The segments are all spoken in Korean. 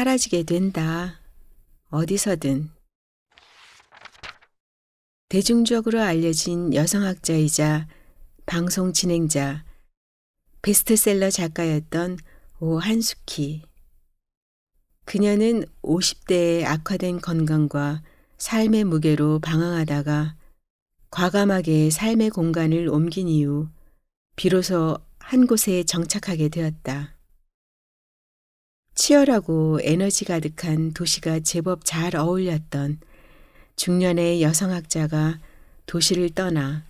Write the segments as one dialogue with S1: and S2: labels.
S1: 다 사라지게 된다. 어디서든. 대중적으로 알려진 여성학자이자 방송 진행자, 베스트셀러 작가였던 오 한숙희. 그녀는 50대의 악화된 건강과 삶의 무게로 방황하다가 과감하게 삶의 공간을 옮긴 이후 비로소 한 곳에 정착하게 되었다. 치열하고 에너지 가득한 도시가 제법 잘 어울렸던 중년의 여성학자가 도시를 떠나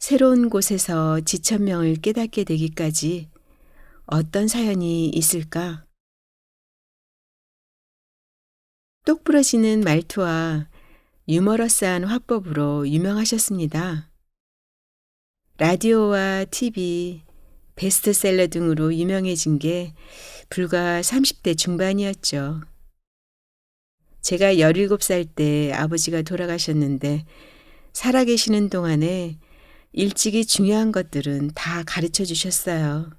S1: 새로운 곳에서 지천명을 깨닫게 되기까지 어떤 사연이 있을까? 똑부러지는 말투와 유머러스한 화법으로 유명하셨습니다. 라디오와 TV, 베스트셀러 등으로 유명해진 게 불과 30대 중반이었죠. 제가 17살 때 아버지가 돌아가셨는데 살아계시는 동안에 일찍이 중요한 것들은 다 가르쳐 주셨어요.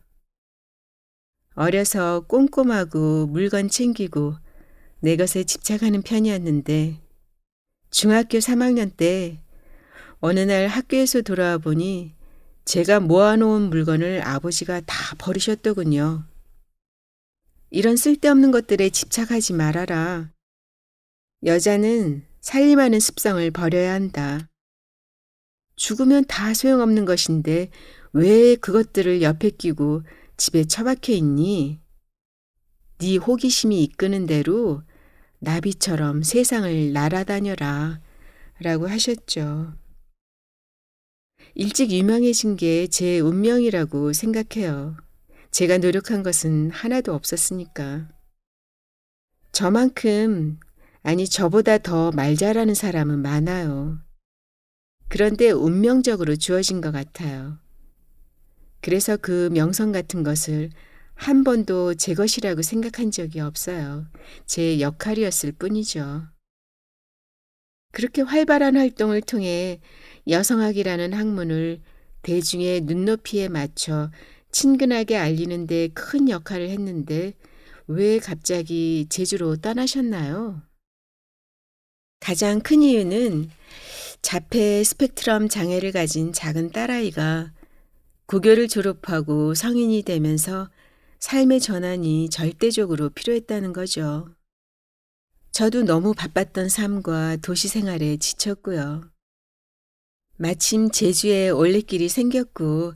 S1: 어려서 꼼꼼하고 물건 챙기고 내 것에 집착하는 편이었는데 중학교 3학년 때 어느 날 학교에서 돌아와 보니 제가 모아놓은 물건을 아버지가 다 버리셨더군요. 이런 쓸데없는 것들에 집착하지 말아라. 여자는 살림하는 습성을 버려야 한다. 죽으면 다 소용없는 것인데 왜 그것들을 옆에 끼고 집에 처박혀 있니? 네 호기심이 이끄는 대로 나비처럼 세상을 날아다녀라 라고 하셨죠. 일찍 유명해진 게 제 운명이라고 생각해요. 제가 노력한 것은 하나도 없었으니까. 저만큼, 아니, 저보다 더 말 잘하는 사람은 많아요. 그런데 운명적으로 주어진 것 같아요. 그래서 그 명성 같은 것을 한 번도 제 것이라고 생각한 적이 없어요. 제 역할이었을 뿐이죠. 그렇게 활발한 활동을 통해 여성학이라는 학문을 대중의 눈높이에 맞춰 친근하게 알리는 데 큰 역할을 했는데 왜 갑자기 제주로 떠나셨나요? 가장 큰 이유는 자폐 스펙트럼 장애를 가진 작은 딸아이가 고교를 졸업하고 성인이 되면서 삶의 전환이 절대적으로 필요했다는 거죠. 저도 너무 바빴던 삶과 도시 생활에 지쳤고요. 마침 제주에 올레길이 생겼고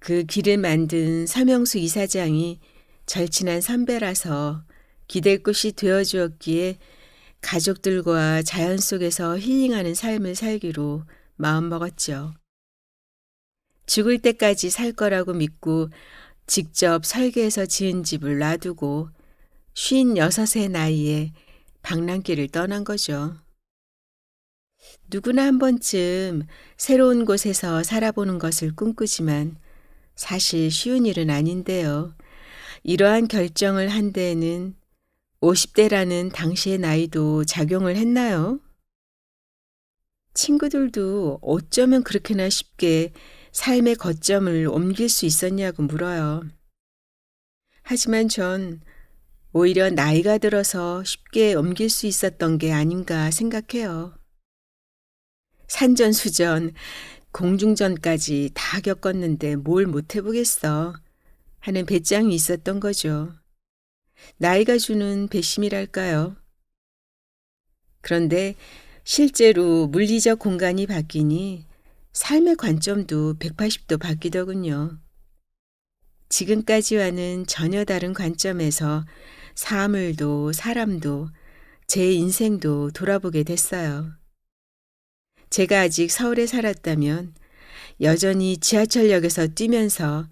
S1: 그 길을 만든 서명수 이사장이 절친한 선배라서 기댈 곳이 되어 주었기에 가족들과 자연 속에서 힐링하는 삶을 살기로 마음먹었죠. 죽을 때까지 살 거라고 믿고 직접 설계해서 지은 집을 놔두고 쉰 여섯의 나이에 방랑길을 떠난 거죠. 누구나 한 번쯤 새로운 곳에서 살아보는 것을 꿈꾸지만 사실 쉬운 일은 아닌데요. 이러한 결정을 한 데에는 50대라는 당시의 나이도 작용을 했나요? 친구들도 어쩌면 그렇게나 쉽게 삶의 거점을 옮길 수 있었냐고 물어요. 하지만 전 오히려 나이가 들어서 쉽게 옮길 수 있었던 게 아닌가 생각해요. 산전수전, 공중전까지 다 겪었는데 뭘 못 해보겠어 하는 배짱이 있었던 거죠. 나이가 주는 배심이랄까요. 그런데 실제로 물리적 공간이 바뀌니 삶의 관점도 180도 바뀌더군요. 지금까지와는 전혀 다른 관점에서 사물도 사람도 제 인생도 돌아보게 됐어요. 제가 아직 서울에 살았다면 여전히 지하철역에서 뛰면서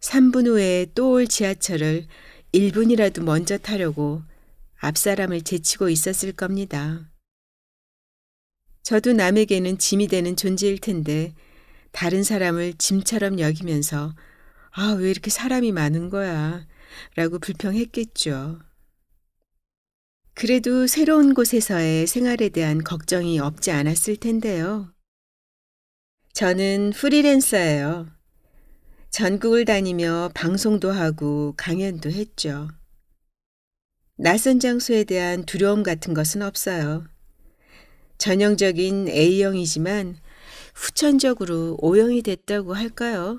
S1: 3분 후에 또 올 지하철을 1분이라도 먼저 타려고 앞사람을 제치고 있었을 겁니다. 저도 남에게는 짐이 되는 존재일 텐데 다른 사람을 짐처럼 여기면서 아, 왜 이렇게 사람이 많은 거야? 라고 불평했겠죠. 그래도 새로운 곳에서의 생활에 대한 걱정이 없지 않았을 텐데요. 저는 프리랜서예요. 전국을 다니며 방송도 하고 강연도 했죠. 낯선 장소에 대한 두려움 같은 것은 없어요. 전형적인 A형이지만 후천적으로 O형이 됐다고 할까요?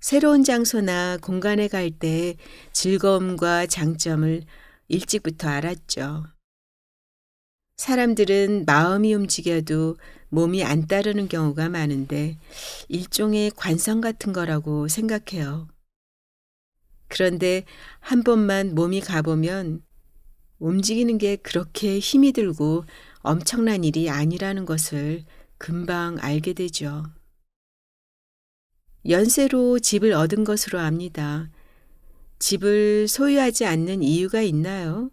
S1: 새로운 장소나 공간에 갈 때 즐거움과 장점을 일찍부터 알았죠. 사람들은 마음이 움직여도 몸이 안 따르는 경우가 많은데 일종의 관성 같은 거라고 생각해요. 그런데 한 번만 몸이 가보면 움직이는 게 그렇게 힘이 들고 엄청난 일이 아니라는 것을 금방 알게 되죠. 연세로 집을 얻은 것으로 압니다. 집을 소유하지 않는 이유가 있나요?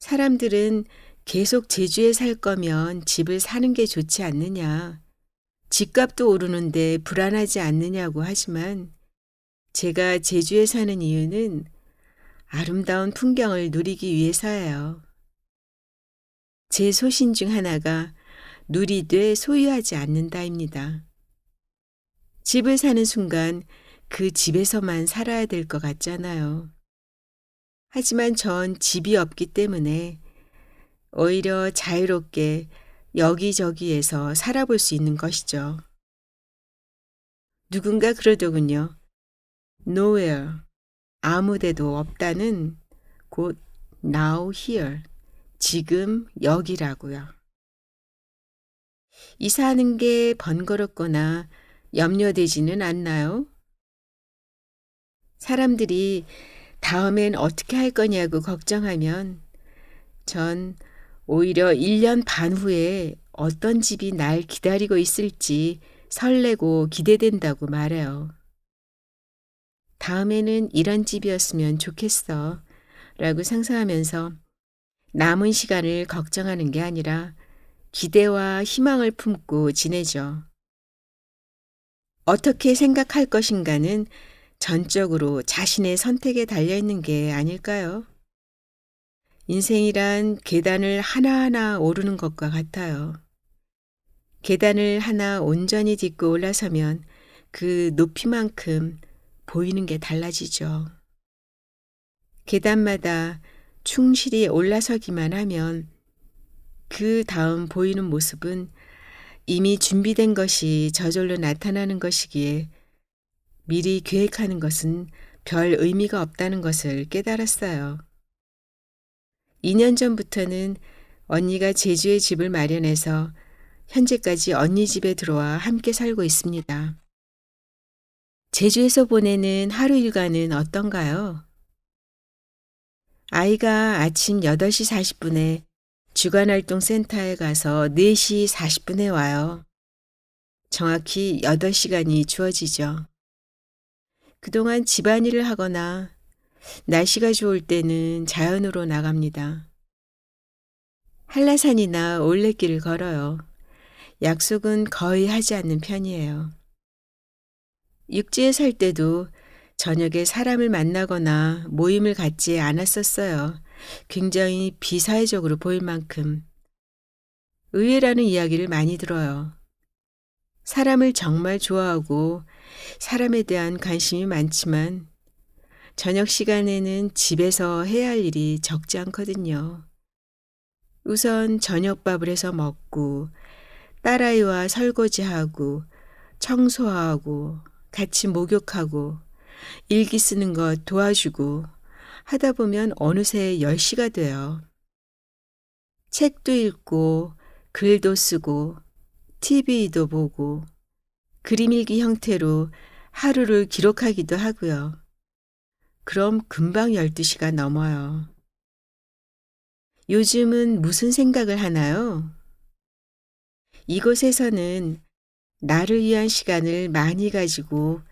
S1: 사람들은 계속 제주에 살 거면 집을 사는 게 좋지 않느냐. 집값도 오르는데 불안하지 않느냐고 하지만 제가 제주에 사는 이유는 아름다운 풍경을 누리기 위해서예요. 제 소신 중 하나가 누리되 소유하지 않는다입니다. 집을 사는 순간 그 집에서만 살아야 될 것 같잖아요. 하지만 전 집이 없기 때문에 오히려 자유롭게 여기저기에서 살아볼 수 있는 것이죠. 누군가 그러더군요. nowhere, 아무 데도 없다는 곧 now here, 지금 여기라고요. 이사하는 게 번거롭거나 염려되지는 않나요? 사람들이 다음엔 어떻게 할 거냐고 걱정하면 전 오히려 1년 반 후에 어떤 집이 날 기다리고 있을지 설레고 기대된다고 말해요. 다음에는 이런 집이었으면 좋겠어 라고 상상하면서 남은 시간을 걱정하는 게 아니라 기대와 희망을 품고 지내죠. 어떻게 생각할 것인가는 전적으로 자신의 선택에 달려있는 게 아닐까요? 인생이란 계단을 하나하나 오르는 것과 같아요. 계단을 하나 온전히 딛고 올라서면 그 높이만큼 보이는 게 달라지죠. 계단마다 충실히 올라서기만 하면 그 다음 보이는 모습은 이미 준비된 것이 저절로 나타나는 것이기에 미리 계획하는 것은 별 의미가 없다는 것을 깨달았어요. 2년 전부터는 언니가 제주에 집을 마련해서 현재까지 언니 집에 들어와 함께 살고 있습니다. 제주에서 보내는 하루 일과는 어떤가요? 아이가 아침 8시 40분에 주간활동센터에 가서 4시 40분에 와요. 정확히 8시간이 주어지죠. 그동안 집안일을 하거나 날씨가 좋을 때는 자연으로 나갑니다. 한라산이나 올레길을 걸어요. 약속은 거의 하지 않는 편이에요. 육지에 살 때도 저녁에 사람을 만나거나 모임을 갖지 않았었어요. 굉장히 비사회적으로 보일 만큼. 의외라는 이야기를 많이 들어요. 사람을 정말 좋아하고 사람에 대한 관심이 많지만 저녁 시간에는 집에서 해야 할 일이 적지 않거든요. 우선 저녁밥을 해서 먹고 딸아이와 설거지하고 청소하고 같이 목욕하고 일기 쓰는 것 도와주고 하다 보면 어느새 10시가 돼요. 책도 읽고 글도 쓰고 TV도 보고 그림 일기 형태로 하루를 기록하기도 하고요. 그럼 금방 12시가 넘어요. 요즘은 무슨 생각을 하나요? 이곳에서는 나를 위한 시간을 많이 가지고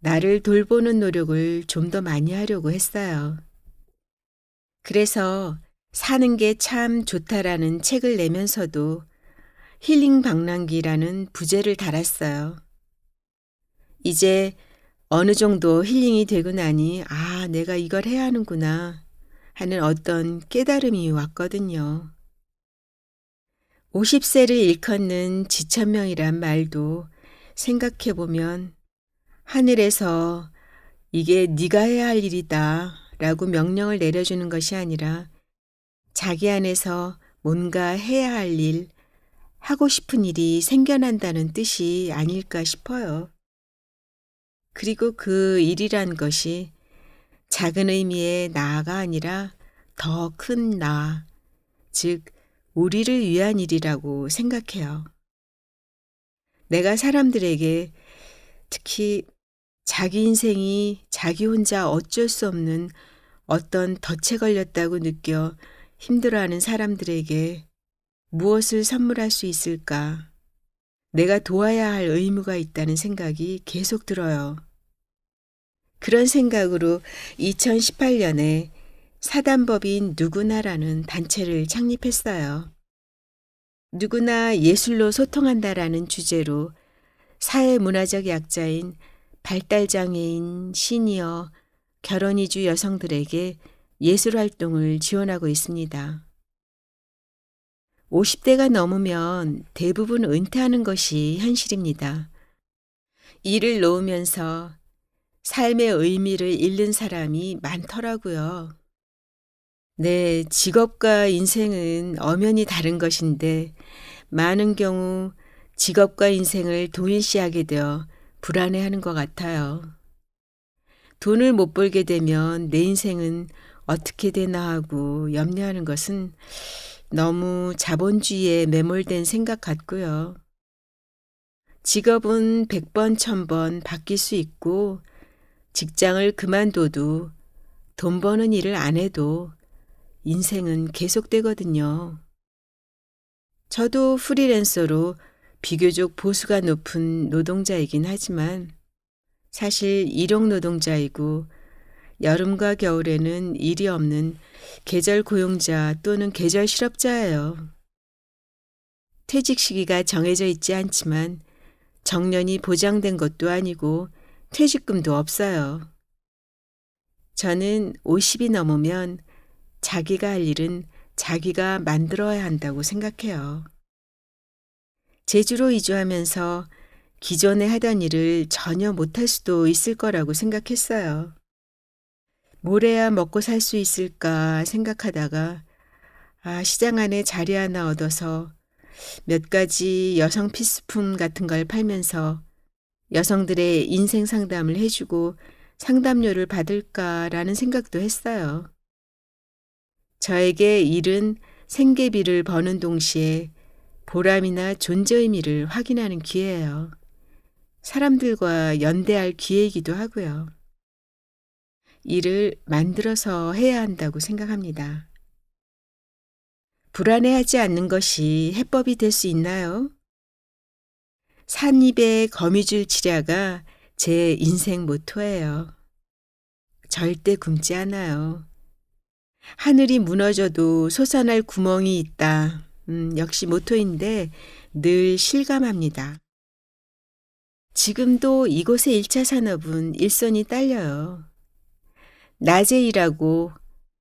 S1: 나를 돌보는 노력을 좀 더 많이 하려고 했어요. 그래서 사는 게 참 좋다라는 책을 내면서도 힐링 방랑기라는 부제를 달았어요. 이제 어느 정도 힐링이 되고 나니, 아, 내가 이걸 해야 하는구나 하는 어떤 깨달음이 왔거든요. 50세를 일컫는 지천명이란 말도 생각해 보면 하늘에서 이게 네가 해야 할 일이다 라고 명령을 내려주는 것이 아니라 자기 안에서 뭔가 해야 할 일, 하고 싶은 일이 생겨난다는 뜻이 아닐까 싶어요. 그리고 그 일이란 것이 작은 의미의 나가 아니라 더 큰 나, 즉, 우리를 위한 일이라고 생각해요. 내가 사람들에게 특히 자기 인생이 자기 혼자 어쩔 수 없는 어떤 덫에 걸렸다고 느껴 힘들어하는 사람들에게 무엇을 선물할 수 있을까? 내가 도와야 할 의무가 있다는 생각이 계속 들어요. 그런 생각으로 2018년에 사단법인 누구나라는 단체를 창립했어요. 누구나 예술로 소통한다라는 주제로 사회문화적 약자인 발달장애인, 시니어, 결혼이주 여성들에게 예술 활동을 지원하고 있습니다. 50대가 넘으면 대부분 은퇴하는 것이 현실입니다. 일을 놓으면서 삶의 의미를 잃는 사람이 많더라고요. 네, 직업과 인생은 엄연히 다른 것인데 많은 경우 직업과 인생을 동일시하게 되어 불안해하는 것 같아요. 돈을 못 벌게 되면 내 인생은 어떻게 되나 하고 염려하는 것은 너무 자본주의에 매몰된 생각 같고요. 직업은 100번, 1000번 바뀔 수 있고 직장을 그만둬도 돈 버는 일을 안 해도 인생은 계속되거든요. 저도 프리랜서로 비교적 보수가 높은 노동자이긴 하지만 사실 일용 노동자이고 여름과 겨울에는 일이 없는 계절 고용자 또는 계절 실업자예요. 퇴직 시기가 정해져 있지 않지만 정년이 보장된 것도 아니고 퇴직금도 없어요. 저는 50이 넘으면 자기가 할 일은 자기가 만들어야 한다고 생각해요. 제주로 이주하면서 기존에 하던 일을 전혀 못할 수도 있을 거라고 생각했어요. 뭘 해야 먹고 살 수 있을까 생각하다가 아, 시장 안에 자리 하나 얻어서 몇 가지 여성 필수품 같은 걸 팔면서 여성들의 인생 상담을 해주고 상담료를 받을까라는 생각도 했어요. 저에게 일은 생계비를 버는 동시에 보람이나 존재 의미를 확인하는 기회예요. 사람들과 연대할 기회이기도 하고요. 일을 만들어서 해야 한다고 생각합니다. 불안해하지 않는 것이 해법이 될 수 있나요? 산입의 거미줄 치랴가 제 인생 모토예요. 절대 굶지 않아요. 하늘이 무너져도 솟아날 구멍이 있다. 음, 역시 모토인데 늘 실감합니다. 지금도 이곳의 1차 산업은 일선이 딸려요. 낮에 일하고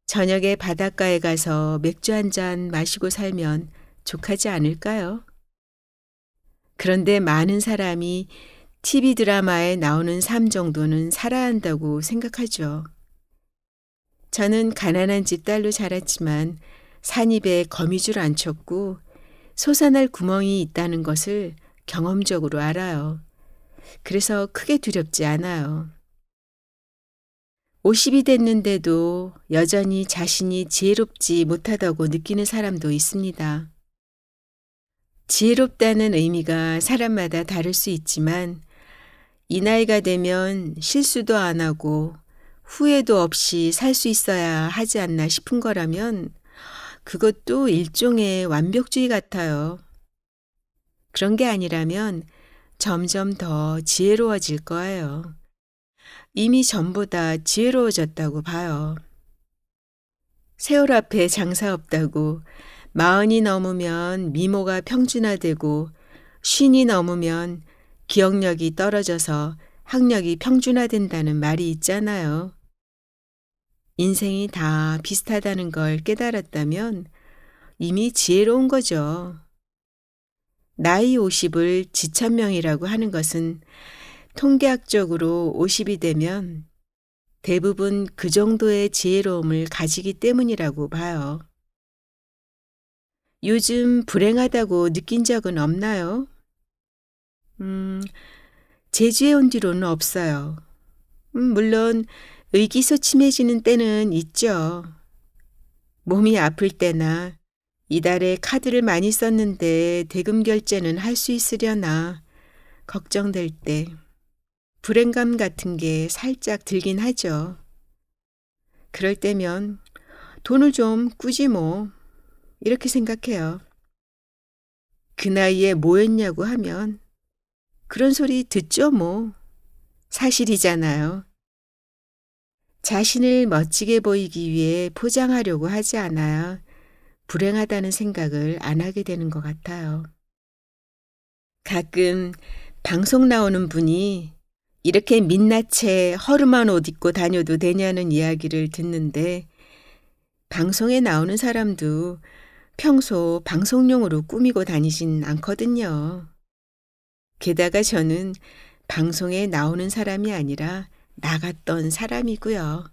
S1: 저녁에 바닷가에 가서 맥주 한 잔 마시고 살면 족하지 않을까요? 그런데 많은 사람이 TV 드라마에 나오는 삶 정도는 살아야 한다고 생각하죠. 저는 가난한 집 딸로 자랐지만 산입에 거미줄 안 쳤고 솟아날 구멍이 있다는 것을 경험적으로 알아요. 그래서 크게 두렵지 않아요. 50이 됐는데도 여전히 자신이 지혜롭지 못하다고 느끼는 사람도 있습니다. 지혜롭다는 의미가 사람마다 다를 수 있지만 이 나이가 되면 실수도 안 하고 후회도 없이 살 수 있어야 하지 않나 싶은 거라면 그것도 일종의 완벽주의 같아요. 그런 게 아니라면 점점 더 지혜로워질 거예요. 이미 전보다 지혜로워졌다고 봐요. 세월 앞에 장사 없다고 마흔이 넘으면 미모가 평준화되고 쉰이 넘으면 기억력이 떨어져서 학력이 평준화된다는 말이 있잖아요. 인생이 다 비슷하다는 걸 깨달았다면 이미 지혜로운 거죠. 나이 50을 지천명이라고 하는 것은 통계학적으로 50이 되면 대부분 그 정도의 지혜로움을 가지기 때문이라고 봐요. 요즘 불행하다고 느낀 적은 없나요? 음, 제주에 온 뒤로는 없어요. 음, 물론 의기소침해지는 때는 있죠. 몸이 아플 때나 이달에 카드를 많이 썼는데 대금 결제는 할 수 있으려나 걱정될 때 불행감 같은 게 살짝 들긴 하죠. 그럴 때면 돈을 좀 꾸지 뭐 이렇게 생각해요. 그 나이에 뭐 했냐고 하면 그런 소리 듣죠 뭐. 사실이잖아요. 자신을 멋지게 보이기 위해 포장하려고 하지 않아야 불행하다는 생각을 안 하게 되는 것 같아요. 가끔 방송 나오는 분이 이렇게 민낯에 허름한 옷 입고 다녀도 되냐는 이야기를 듣는데 방송에 나오는 사람도 평소 방송용으로 꾸미고 다니진 않거든요. 게다가 저는 방송에 나오는 사람이 아니라 나갔던 사람이고요.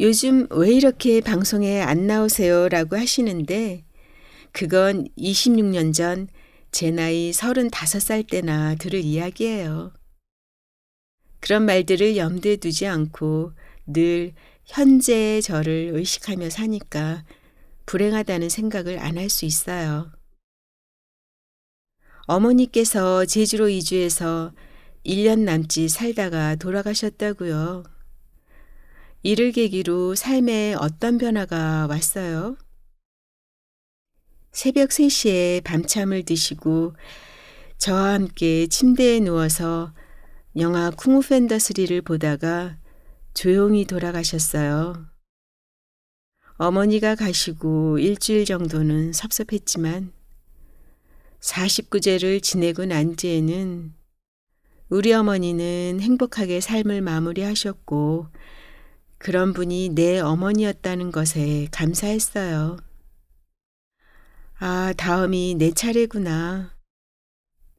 S1: 요즘 왜 이렇게 방송에 안 나오세요? 라고 하시는데 그건 26년 전 제 나이 35살 때나 들을 이야기예요. 그런 말들을 염두에 두지 않고 늘 현재의 저를 의식하며 사니까 불행하다는 생각을 안 할 수 있어요. 어머니께서 제주로 이주해서 1년 남짓 살다가 돌아가셨다고요. 이를 계기로 삶에 어떤 변화가 왔어요? 새벽 3시에 밤참을 드시고 저와 함께 침대에 누워서 영화 쿵우 팬더스리를 보다가 조용히 돌아가셨어요. 어머니가 가시고 일주일 정도는 섭섭했지만 49제를 지내고 난 뒤에는 우리 어머니는 행복하게 삶을 마무리하셨고 그런 분이 내 어머니였다는 것에 감사했어요. 아, 다음이 내 차례구나.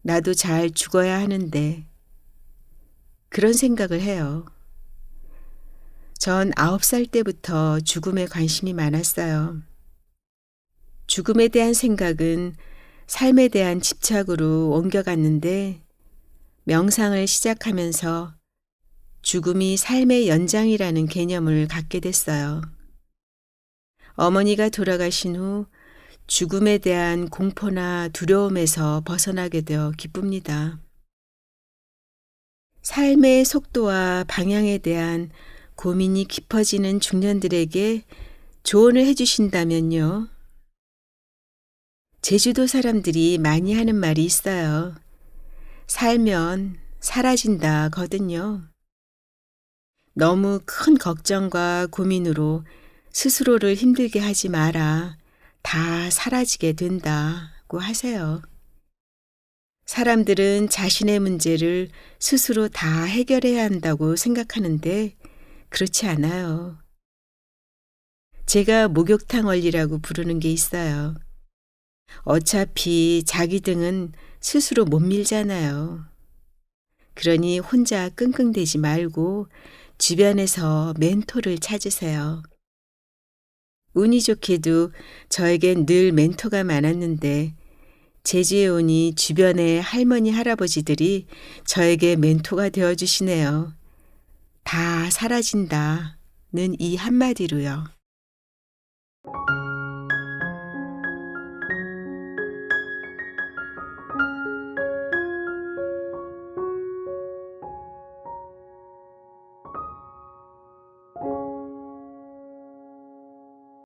S1: 나도 잘 죽어야 하는데. 그런 생각을 해요. 전 아홉 살 때부터 죽음에 관심이 많았어요. 죽음에 대한 생각은 삶에 대한 집착으로 옮겨갔는데 명상을 시작하면서 죽음이 삶의 연장이라는 개념을 갖게 됐어요. 어머니가 돌아가신 후 죽음에 대한 공포나 두려움에서 벗어나게 되어 기쁩니다. 삶의 속도와 방향에 대한 고민이 깊어지는 중년들에게 조언을 해주신다면요. 제주도 사람들이 많이 하는 말이 있어요. 살면 사라진다 거든요. 너무 큰 걱정과 고민으로 스스로를 힘들게 하지 마라. 다 사라지게 된다고 하세요. 사람들은 자신의 문제를 스스로 다 해결해야 한다고 생각하는데 그렇지 않아요. 제가 목욕탕 원리라고 부르는 게 있어요. 어차피 자기 등은 스스로 못 밀잖아요. 그러니 혼자 끙끙대지 말고 주변에서 멘토를 찾으세요. 운이 좋게도 저에겐 늘 멘토가 많았는데 제주에 오니 주변의 할머니 할아버지들이 저에게 멘토가 되어 주시네요. 다 사라진다는 이 한마디로요.